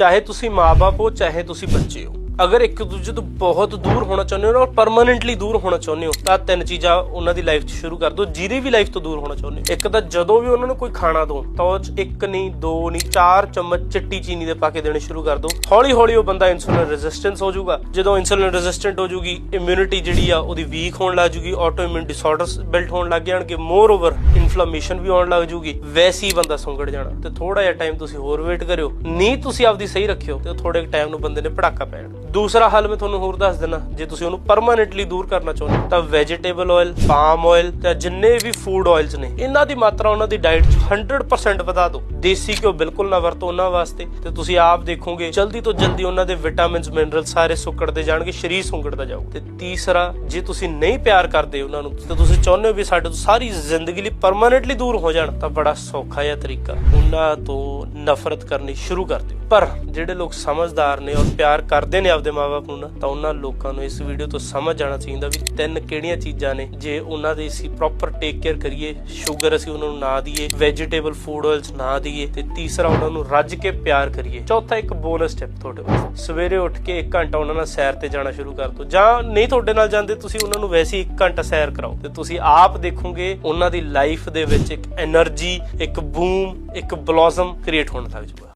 ਚਾਹੇ ਤੁਸੀਂ ਮਾਪੇ ਹੋ ਚਾਹੇ ਤੁਸੀਂ ਬੱਚੇ ਹੋ। ਅਗਰ ਇੱਕ ਦੂਜੇ ਤੋਂ ਬਹੁਤ ਦੂਰ ਹੋਣਾ ਚਾਹੁੰਦੇ ਹੋ ਨਾ, ਔਰ ਪਰਮਨੈਂਟਲੀ ਦੂਰ ਹੋਣਾ ਚਾਹੁੰਦੇ ਹੋ, ਤਾਂ ਤਿੰਨ ਚੀਜ਼ਾਂ ਉਹਨਾਂ ਦੀ ਲਾਈਫ 'ਚ ਸ਼ੁਰੂ ਕਰ ਦਿਓ। ਜਿਹਦੀ ਵੀ ਲਾਈਫ ਤੋਂ ਦੂਰ ਹੋਣਾ ਚਾਹੁੰਦੇ ਹੋ। ਇੱਕ ਤਾਂ ਜਦੋਂ ਵੀ ਉਹਨਾਂ ਨੂੰ ਕੋਈ ਖਾਣਾ ਦੋ ਤਾਂ ਉਹ 'ਚ ਇੱਕ ਨਹੀਂ, ਦੋ ਨਹੀਂ, ਚਾਰ ਚਮਚ ਚਿੱਟੀ ਚੀਨੀ ਦੇ ਪਾ ਕੇ ਦੇਣੇ ਸ਼ੁਰੂ ਕਰ ਦਿਓ। ਹੌਲੀ ਹੌਲੀ ਉਹ ਬੰਦਾ ਇਨਸੂਲਿਨ ਰੈਜ਼ਿਸਟੈਂਸ ਹੋ ਜਾਊਗਾ। ਜਦੋਂ ਇਨਸੂਲਿਨ ਰੈਜ਼ਿਸਟੈਂਟ ਹੋ ਜਾਊਗੀ ਇਮਿਊਨਿਟੀ ਜਿਹੜੀ ਆ, ਉਹਦੀ ਵੀਕ ਹੋਣ ਲੱਗ ਜਾਊਗੀ ਆਟੋ ਇਮਿਊਨ ਡਿਸਆਰਡਰਸ ਬਿਲਟ ਹੋਣ ਲੱਗ ਜਾਣਗੇ ਮੋਰ ਓਵਰ ਇਨਫਲੇਮੇਸ਼ਨ ਵੀ ਆਉਣ ਲੱਗ ਜਾਊਗੀ ਵੈਸੇ ਹੀ ਬੰਦਾ ਸੁੰਗੜ ਜਾਣਾ। ਤੇ ਥੋੜਾ ਜਿਹਾ ਟਾਈਮ ਤੁਸੀਂ ਹੋਰ ਵੇਟ ਕਰਿਓ। ਨੀਂਦ ਤੁਸੀਂ ਆਪਦੀ ਸਹੀ ਰੱਖਿਓ, ਤੇ ਥੋੜੇ ਟਾਈਮ ਨੂੰ ਬੰਦੇ ਨੇ ਪੜਾਕਾ ਪੈਣਾ। ਦੂਸਰਾ ਹੱਲ ਮੈਂ ਤੁਹਾਨੂੰ ਹੋਰ ਦੱਸ ਦਿੰਦਾ ਜੇ ਤੁਸੀਂ ਉਹਨੂੰ ਪਰਮਾਨੈਂਟਲੀ ਦੂਰ ਕਰਨਾ ਚਾਹੁੰਦੇ ਤਾਂ ਵੈਜੀਟੇਬਲ ਆਇਲ ਪਾਮ ਆਇਲ ਤੇ ਜਿੰਨੇ ਵੀ ਫੂਡ ਆਇਲਸ ਨੇ, ਇਹਨਾਂ ਦੀ ਮਾਤਰਾ ਉਹਨਾਂ ਦੀ ਡਾਈਟ 100% ਵਧਾ ਦਿਓ। ਦੇਸੀ ਘਿਓ ਬਿਲਕੁਲ ਨਾ ਵਰਤੋ ਉਹਨਾਂ ਵਾਸਤੇ, ਤੇ ਤੁਸੀਂ ਆਪ ਦੇਖੋਗੇ, ਜਲਦੀ ਤੋਂ ਜਲਦੀ ਉਹਨਾਂ ਦੇ ਵਿਟਾਮਿਨਸ ਮਿਨਰਲ ਸਾਰੇ ਸੁੱਕੜਦੇ ਜਾਣਗੇ, ਸਰੀਰ ਸੁੰਗੜਦਾ ਜਾਊ ਤੇ ਤੀਸਰਾ, ਜੇ ਤੁਸੀਂ ਨਹੀਂ ਪਿਆਰ ਕਰਦੇ ਉਹਨਾਂ ਨੂੰ, ਤੇ ਤੁਸੀਂ ਚਾਹੁੰਦੇ ਹੋ ਵੀ ਸਾਡੇ ਤੋਂ ਸਾਰੀ ਜ਼ਿੰਦਗੀ ਲਈ ਪਰਮਾਨੈਂਟਲੀ ਦੂਰ ਹੋ ਜਾਣ, ਤਾਂ ਬੜਾ ਸੌਖਾ ਜਿਹਾ ਤਰੀਕਾ। ਉਹਨਾਂ ਤੋਂ ਨਫ਼ਰਤ ਕਰਨੀ ਸ਼ੁਰੂ ਕਰ ਦਿਓ। ਪਰ ਜਿਹੜੇ ਲੋਕ ਸਮਝਦਾਰ ਨੇ ਔਰ ਪਿਆਰ ਕਰਦੇ ਨੇ ਆਪਦੇ ਮਾਪੇ ਨੂੰ ਤਾਂ ਉਹਨਾਂ ਲੋਕਾਂ ਨੂੰ ਇਸ ਵੀਡੀਓ ਤੋਂ ਸਮਝ ਜਾਣਾ ਚਾਹੀਦਾ ਵੀ ਤਿੰਨ ਕਿਹੜੀਆਂ ਚੀਜ਼ਾਂ ਨੇ। ਜੇ ਉਹਨਾਂ ਦੇ ਅਸੀਂ ਪ੍ਰੋਪਰ ਟੇਕ ਕੇਅਰ ਕਰੀਏ ਸ਼ੂਗਰ ਅਸੀਂ ਉਹਨਾਂ ਨੂੰ ਨਾ ਦਈਏ ਵੈਜੀਟੇਬਲ ਫੂਡ ਆਇਲਸ ਨਾ ਦਈਏ, ਤੇ ਤੀਸਰਾ ਉਹਨਾਂ ਨੂੰ ਰੱਜ ਕੇ ਪਿਆਰ ਕਰੀਏ। ਚੌਥਾ ਇੱਕ ਬੋਨਸ ਸਟੈਪ ਤੁਹਾਡੇ ਵਾਸਤੇ ਸਵੇਰੇ ਉੱਠ ਕੇ 1 ਘੰਟਾ ਉਹਨਾਂ ਨਾਲ ਸੈਰ ਤੇ ਜਾਣਾ ਸ਼ੁਰੂ ਕਰ ਦਿਓ। ਜਾਂ ਨਹੀਂ ਤੁਹਾਡੇ ਨਾਲ ਜਾਂਦੇ, ਤੁਸੀਂ ਉਹਨਾਂ ਨੂੰ ਵੈਸੇ ਹੀ 1 ਘੰਟਾ ਸੈਰ ਕਰਾਓ। ਤੇ ਤੁਸੀਂ ਆਪ ਦੇਖੋਗੇ, ਉਹਨਾਂ ਦੀ ਲਾਈਫ ਦੇ ਵਿੱਚ ਇੱਕ એનર્ਜੀ ਇੱਕ ਬੂਮ ਇੱਕ ਬਲੌਸਮ ਕ੍ਰੀਏਟ ਹੋਣ ਲੱਗ ਜਾਊਗਾ।